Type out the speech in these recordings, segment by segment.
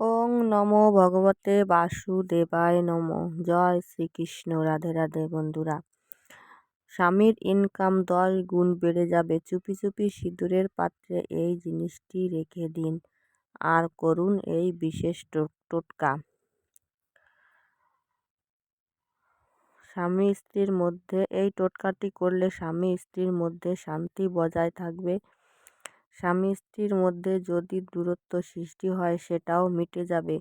ওং নমো ভগবতে বাসুদেবায় নমো। জয় শ্রীকৃষ্ণ। রাধে রাধে বন্ধুরা। স্বামীর ইনকাম দশ গুণ বেড়ে যাবে। চুপি চুপি সিঁদুরের পাত্রে এই জিনিসটি রেখে দিন। আর করুন এই বিশেষ টোটকা। স্বামী স্ত্রীর মধ্যে এই টোটকাটি করলে স্বামী স্ত্রীর মধ্যে শান্তি বজায় থাকবে। স্বামী স্ত্রীর মধ্যে যদি দূরত্ব সৃষ্টি হয়, সেটাও মিটে যাবে।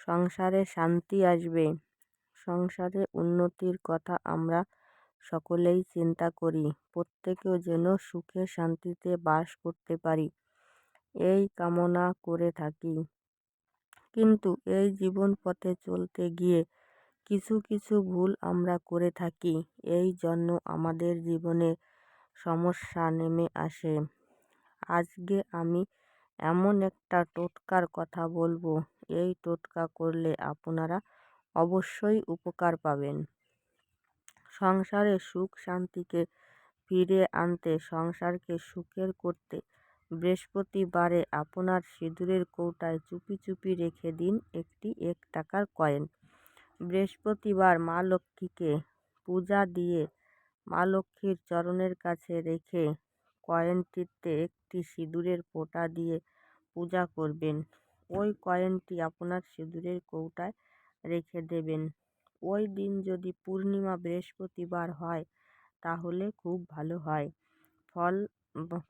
সংসারে শান্তি আসবে। সংসারে উন্নতির কথা আমরা সকলেই চিন্তা করি। প্রত্যেকেও যেন সুখে শান্তিতে বাস করতে পারি। এই কামনা করে থাকি। কিন্তু এই জীবন পথে চলতে গিয়ে কিছু কিছু ভুল আমরা করে থাকি। এই জন্য আমাদের জীবনে সমস্যা নেমে আসে। আজকে আমি এমন একটা টোটকার কথা বলব। এই টোটকা করলে আপনারা অবশ্যই উপকার পাবেন। সংসারে সুখ শান্তিকে ফিরে আনতে, সংসারকে সুখের করতে বৃহস্পতিবারে আপনার সিঁদুরের কৌটায় চুপি চুপি রেখে দিন একটি এক টাকার কয়েন। বৃহস্পতিবার মা লক্ষ্মীকে পূজা দিয়ে মা লক্ষ্মীর চরণের কাছে রেখে কয়েনটিতে একটি সিঁদুরের ফোঁটা দিয়ে পূজা করবেন। ওই কয়েনটি আপনার সিঁদুরের কৌটায় রেখে দেবেন। ওই দিন যদি পূর্ণিমা বৃহস্পতিবার হয়, তাহলে খুব ভালো হয়। ফল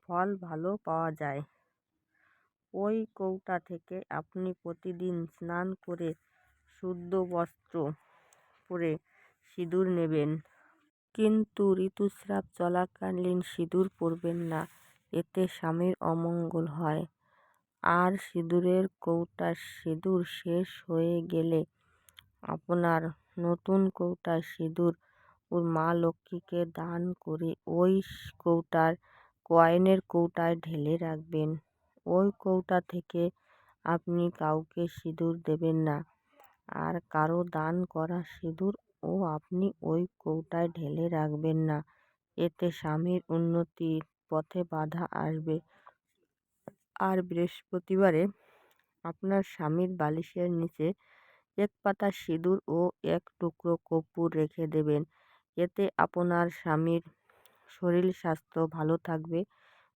ফল ভালো পাওয়া যায়। ওই কৌটা থেকে আপনি প্রতিদিন স্নান করে শুদ্ধ বস্ত্র পরে সিঁদুর নেবেন। কিন্তু ঋতুস্রাব চলাকালীন সিঁদুর পরবেন না, এতে স্বামীর অমঙ্গল হয়। আর সিঁদুরের কৌটার সিঁদুর শেষ হয়ে গেলে আপনার নতুন কৌটার সিঁদুর মা লক্ষ্মীকে দান করে ওই কৌটার কয়েনের কৌটায় ঢেলে রাখবেন। ওই কৌটা থেকে আপনি কাউকে সিঁদুর দেবেন না। আর কারও দান করা সিঁদুর ও আপনি ওই কৌটায় ঢেলে রাখবেন না। এতে স্বামীর উন্নতির পথে বাধা আসবে। আর বৃহস্পতিবারে আপনার স্বামীর বালিশের নিচে এক পাতা সিঁদুর ও এক টুকরো কর্পূর রেখে দেবেন। এতে আপনার স্বামীর শরীর, স্বাস্থ্য ভালো থাকবে,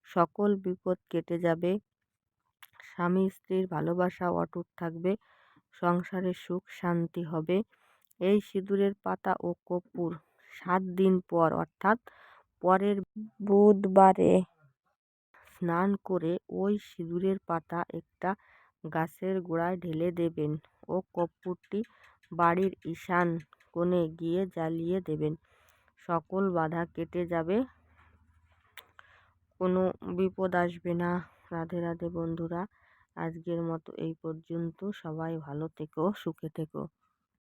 সকল বিপদ কেটে যাবে, স্বামী স্ত্রীর ভালোবাসা অটুট থাকবে, সংসারে সুখ শান্তি হবে। এই সিঁদুরের পাতা ও কর্পূর। সাত দিন পর, অর্থাৎ পরের বুধবারে স্নান করে ওই সিঁদুরের পাতা একটা গাছের গোড়ায় ঢেলে দেবেন ও কর্পূরটি বাড়ির ঈশান কোণে গিয়ে জ্বালিয়ে দেবেন। সকল বাধা কেটে যাবে, কোনো বিপদ আসবে না। রাধে রাধে বন্ধুরা, আজকের মতো এই পর্যন্ত। সবাই ভালো থেকো, সুখে থেকো।